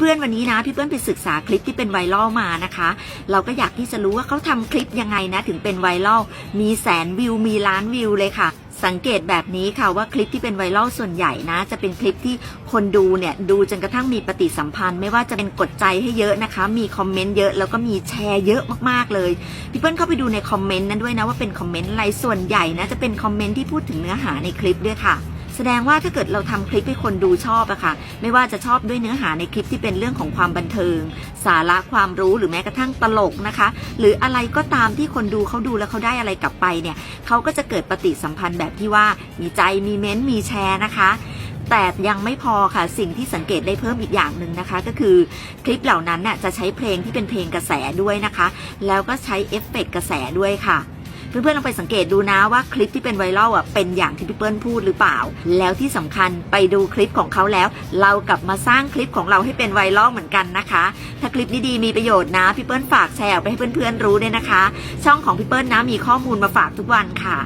เพื่อนวันนี้นะพี่เปิ้ลไปศึกษาคลิปที่เป็นไวรัลมานะคะ เราก็อยากที่จะรู้ว่าเขาทำคลิปยังไงนะ ถึงเป็นไวรัลมีแสนวิวมีล้านวิวเลยค่ะ สังเกตแบบนี้ค่ะว่าคลิปที่เป็นไวรัลส่วนใหญ่นะ จะเป็นคลิปที่คนดูเนี่ยดูจนกระทั่งมีปฏิสัมพันธ์ ไม่ว่าจะเป็นกดใจให้เยอะนะคะ มีคอมเมนต์เยอะแล้วก็มีแชร์เยอะมากๆเลยพี่เปิ้ลเข้าไปดูในคอมเมนต์นั้นด้วยนะว่าเป็นคอมเมนต์อะไรส่วนใหญ่นะจะเป็นคอมเมนต์ที่พูดถึงเนื้อหาในคลิปด้วยค่ะ แสดงว่าถ้าเกิดเราทำคลิปให้คนดูชอบอะค่ะ ไม่ว่าจะชอบด้วยเนื้อหาในคลิปที่เป็นเรื่องของความบันเทิง สาระความรู้หรือแม้กระทั่งตลกนะคะ หรืออะไรก็ตามที่คนดูเขาดูแล้วเขาได้อะไรกลับไปเนี่ยเขาก็จะเกิดปฏิสัมพันธ์แบบที่ว่ามีใจมีเม้นต์มีแชร์นะคะแต่ยังไม่พอค่ะ สิ่งที่สังเกตได้เพิ่มอีกอย่างหนึ่งนะคะ ก็คือคลิปเหล่านั้นน่ะจะใช้เพลงที่เป็นเพลงกระแสด้วยนะคะ แล้วก็ใช้เอฟเฟกต์กระแสด้วยค่ะ เพื่อนๆลองไปสังเกตดูนะว่าคลิปที่เป็นไวรัลอะเป็นอย่างที่พี่เปิ้ลพูดหรือเปล่า แล้วที่สำคัญไปดูคลิปของเขาแล้ว เรากลับมาสร้างคลิปของเราให้เป็นไวรัลเหมือนกันนะคะ ถ้าคลิปนี้ดีมีประโยชน์นะพี่เปิ้ลฝากแชร์ไปให้เพื่อนๆรู้ด้วยนะคะ ช่องของพี่เปิ้ลนะมีข้อมูลมาฝากทุกวันค่ะ